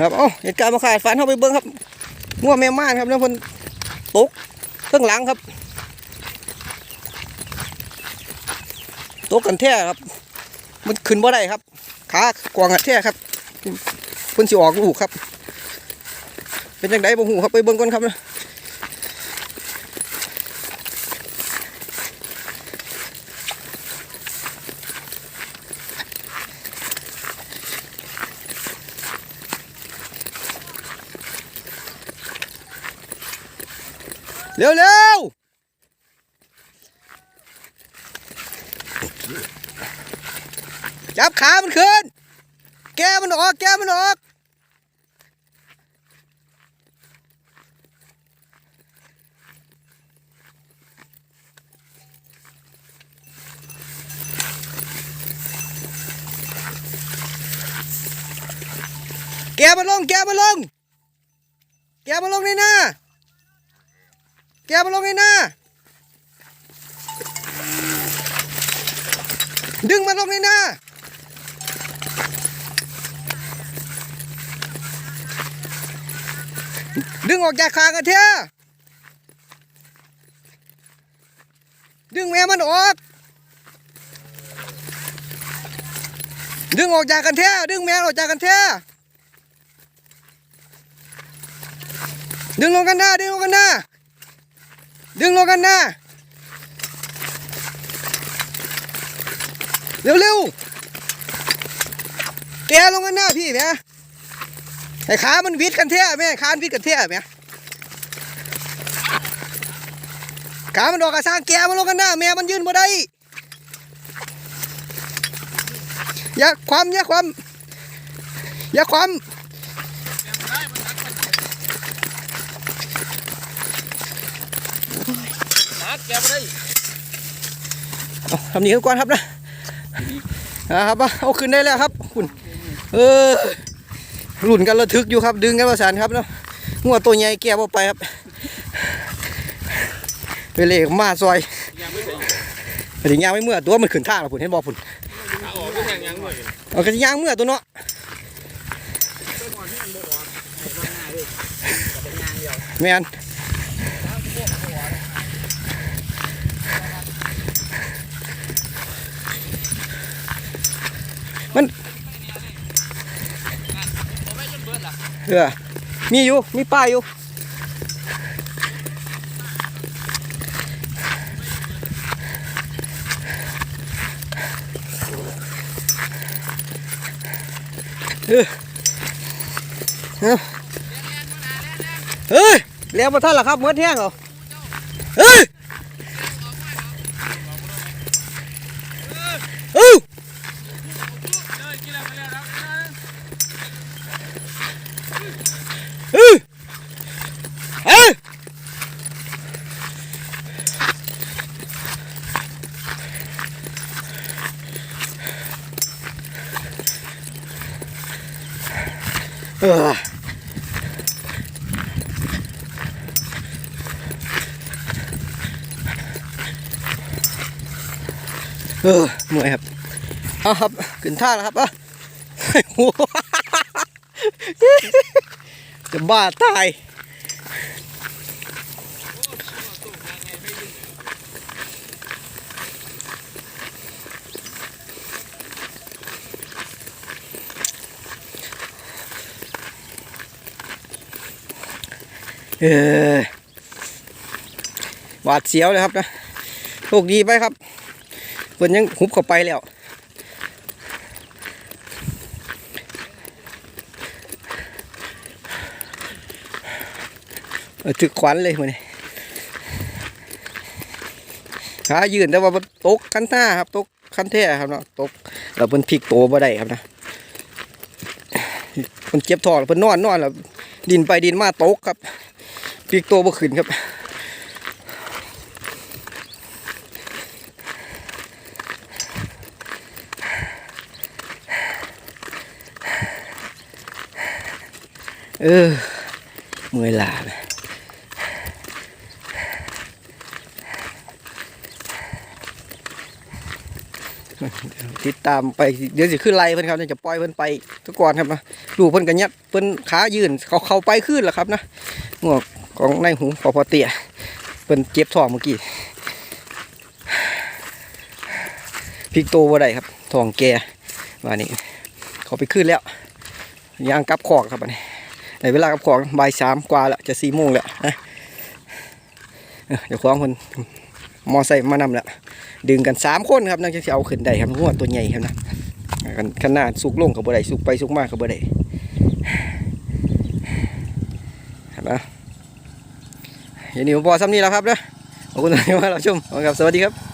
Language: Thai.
ครับเอ้าเหตุการณ์มาขาดฝันเข้าไปเบิ้งครับง่วแม่ม่านครับแล้วเพิ่นตกเครื่องหลังครับตกกันแท้ครับ มันขึ้นบ่ได้ครับขากวางกันแท้ครับเพิ่นสิออกลูกครับ เป็นจังไดบ่ฮู้ครับไปเบิ่งก่อนครับนะ เร็วเร็วจับขามันขึ้น แกมันออก แกมันออก แกมันลง แกมันลง แกมันลงในหน้า แกมันลงในหน้า ดึงมันลงในหน้า ดึงออกจากคางกันเถอะดึงแม่มันออก ดึงออกจากกันเถอะดึงแม่ออกจากกันเถอะดึงลงกันหน้า ดึงลงกันหน้า ดึงลงกันหน้าเร็วเร็วๆแกลงกันหน้าพี่แม่ไอ้ขามันวิดกันเท่แม่ขามันวิดกันเท่แม่ขามันออกกระสร้างแกมันลงกันหน้าแม่มันยืนบ่ได้อย่าความอย่าความอย่าความ มา แกไม่ได้เอาทำนี้ก่อนครับนะนะครับเอาเอาขึ้นได้แล้วครับคุณเออรุ่นกันระทึกอยู่ครับ ดึงกันประสานครับเนาะงัวตัวใหญ่แก้วไปครับไปเลยมาซอยยังไม่ได้ไปถึงยางไม่เมื่อตัวมันขึ้นท่าแล้วพุ่นเห็นบ่พุ่นขาอกไม่แทงยังเลยเอากระยางเมื่อตัวเนาะแมน มันเออมีอยู่ มีป้ายอยู่เออเอาเฮ้ยเลี้ยวมาท่านล่ะครับเมื่อแห้งเหรอเฮ้ยเอ้าเฮ้ยเฮ้ย เออเออเมื่อยครับเอาครับ ขึ้นท่าแล้วครับอะโอ้จะบ้าตาย เออหวาดเสียวเลยครับนะโชคดีไปครับเพิ่นยังหุบเข้าไปแล้วเออถึกขวัญเลยมันนี่ขายืนแต่ว่ามันตกคันหน้าครับตกคันแท้ครับเนาะตกแล้วเพิ่นพลิกโตบ่ได้ครับนะเพิ่นเจ็บท้องเพิ่นนอนนอนแล้วดินไปดินมาตกครับ พลิกโตบ่ขึ้นครับเออเมื่อยลาเลยติดตามไปเดี๋ยวสิขึ้นไล่เพิ่นครับเดี๋ยวจะปล่อยเพิ่นไปทุกก่อนครับนะลูกเพิ่นก็ยัดเพิ่นขายืนเขาเขาไปขึ้นแล้วครับนะงวก ของในหูพอพอเตียเพิ่นเจ็บท้องเมื่อกี้พลิกโตบ่าได้ครับท้องแก่ว่านี่เขาไปขึ้นแล้วยางกับขอกครับอันนี้ในเวลากับขอกบ่ายสามกว่าแล้วจะสี่โมงแล้วนะเดี๋ยวคว้างเพิ่นมอไซค์มานำแล้วดึงกันสามคนครับนั่นจะเอาขึ้นได้ครับงวตัวใหญ่ครับนะขนาดสุกลงกับบ่ได้สุกไปสุกมากกับบ่ได้เห็นปะ เห็นหนี้ผมพอซ้ำนี้แล้วครับนะขอบคุณที่มาเราชมขอบคุณครับสวัสดีครับ